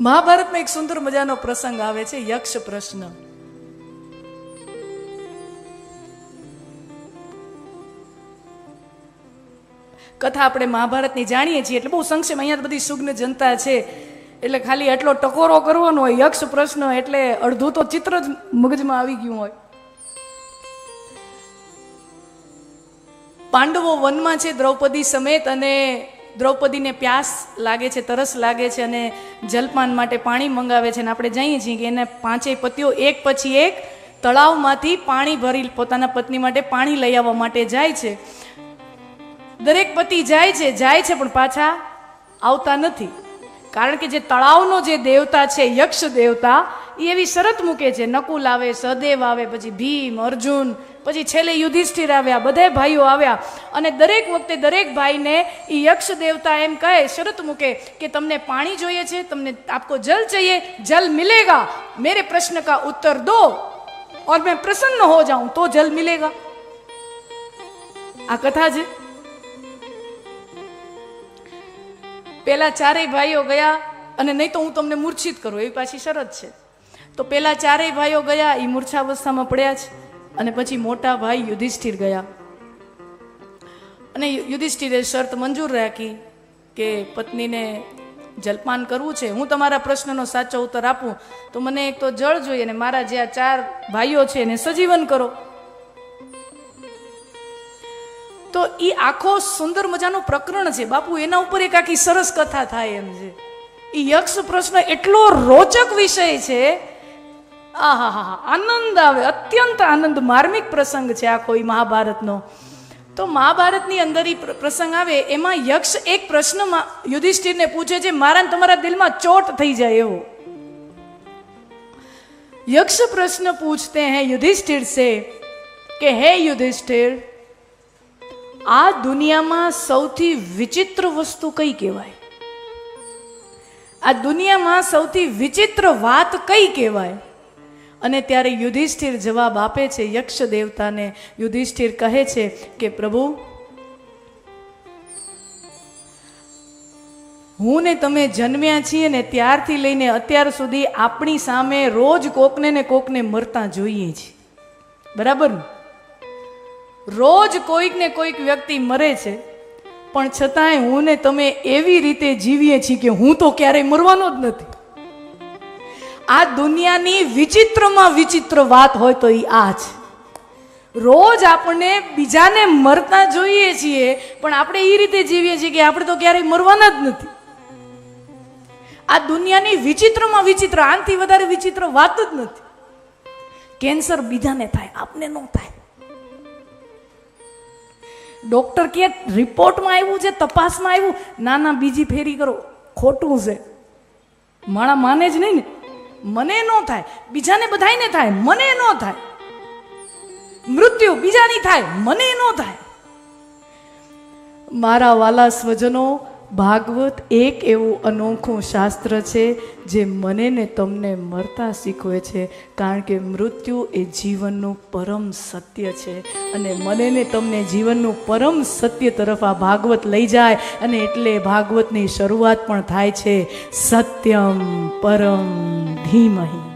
મહાભારતમાં એક સુંદર મજાનો પ્રસંગ આવે છે, યક્ષ પ્રશ્ન. કથા આપણે મહાભારતની જાણીએ છીએ, એટલે બહુ સંક્ષેપ અહીંયા બધી સુગ્ન જનતા છે. એટલે ખાલી એટલો ટકોરો કરવાનો હોય, યક્ષ પ્રશ્ન, એટલે અડધું તો ચિત્ર જ મગજમાં આવી ગયું હોય. પાંડવો વનમાં છે દ્રૌપદી સમેત અને દ્રૌપદીને પ્યાસ લાગે છે, તરસ લાગે છે અને જલપાન માટે પાણી મંગાવે છે અને આપણે જઈએ છીએ કે એને પાંચેય પતિઓ, એક પછી એક તળાવમાંથી પાણી ભરી પોતાના પત્ની માટે પાણી લઈ આવવા માટે જાય છે. દરેક પતિ જાય છે જાય છે, પણ પાછા આવતા નથી. કારણ કે જે તળાવનો જે દેવતા છે, યક્ષ દેવતા એ એવી શરત મૂકે છે નકુલ આવે સહદેવ આવે પછી ભીમ અર્જુન પછી છેલ્લે યુધિષ્ઠિર આવ્યા બધા ભાઈઓ આવ્યા અને દરેક વખતે દરેક ભાઈને એ યક્ષ દેવતા એમ કહે શરત મૂકે કે તમને પાણી જોઈએ છે તમને આપકો જલ चाहिए જલ મિલેગા મેરે પ્રશ્ન કા ઉત્તર દો और मैं प्रसन्न हो जाऊं तो जल मिलेगा આ કથા છે પેલા ચારેય ભાઈઓ ગયા અને નહીં તો હું તમને મૂર્છિત કરું એવી પાછી શરત છે તો પેલા ચારેય ભાઈઓ ગયા એ મૂર્છાવસ્થામાં પડ્યા છે. અને પછી મોટા ભાઈ યુધિષ્ઠિર ગયા. અને યુધિષ્ઠિરે શરત મંજૂર રાખી કે પત્નીને જલપાન કરવું છે. હું તમારા પ્રશ્નનો સાચો ઉત્તર આપું. તો મને એક તો જળ જોઈએ અને મારા જે આ ચાર ભાઈઓ છે એને સજીવન કરો. તો એ આખો સુંદર મજાનું પ્રકરણ છે. બાપુ, એના ઉપર એક આખી સરસ કથા થાય એમ છે. એ યક્ષ પ્રશ્ન એટલો રોચક વિષય છે આહા હા આનંદ આવે. અત્યંત આનંદ. માર્મિક પ્રસંગ છે આ કોઈ મહાભારતનો. તો મહાભારતની અંદર એ પ્રસંગ આવે. એમાં યક્ષ એક પ્રશ્નમાં યુધિષ્ઠિરને પૂછે છે, મારાને તમારા દિલમાં ચોટ થઈ જાય એવો. યક્ષ પ્રશ્ન પૂછતે હે યુધિષ્ઠિર છે કે, હે યુધિષ્ઠિર, આ દુનિયામાં સૌથી વિચિત્ર વસ્તુ કઈ કહેવાય? આ દુનિયામાં સૌથી વિચિત્ર વાત કઈ કહેવાય? અને ત્યારે યુધિષ્ઠિર જવાબ આપે છે, યક્ષ દેવતાને યુધિષ્ઠિર કહે છે કે, પ્રભુ હું ને તમે જન્મ્યા છીએ ને ત્યારથી લઈને અત્યાર સુધી આપણી સામે રોજ કોકને ને કોકને મરતા જોઈએ છીએ. બરાબર રોજ કોઈક ને કોઈક વ્યક્તિ મરે છે, પણ છતાંય હું ને તમે એવી રીતે જીવીએ છીએ કે હું તો ક્યારેય મરવાનો જ નથી. આ દુનિયાની વિચિત્રમાં વિચિત્ર વાત હોય તો એ આ છે. રોજ આપણને બીજાને મરતા જોઈએ છીએ, પણ આપણે એ રીતે જીવીએ છીએ કે આપણે તો ક્યારેય મરવાના જ નથી. આ દુનિયાની વિચિત્રમાં વિચિત્ર, આનથી વધારે વિચિત્ર વાત જ નથી. કેન્સર બીજાને થાય, આપને ન થાય. ડોક્ટર કે રિપોર્ટમાં આવ્યું છે, તપાસમાં આવ્યું, ના ના, બીજી ફેરી કરો, ખોટું છે. મારા માને જ નહીં ને. મને ન થાય, બીજાને બધાને થાય, મને ન થાય. મૃત્યુ બીજાની થાય, મને ન થાય. મારા વાલા સ્વજનો ભાગવત એક એવું અનોખું શાસ્ત્ર છે જે મને ને તમને મરતા શીખવે છે, કારણ કે મૃત્યુ એ જીવનનું પરમ સત્ય છે. અને મને ને તમને જીવનનું પરમ સત્ય તરફ આ ભાગવત લઈ જાય, અને એટલે ભાગવતની શરૂઆત પણ થાય છે, સત્યમ પરમ ધીમહી.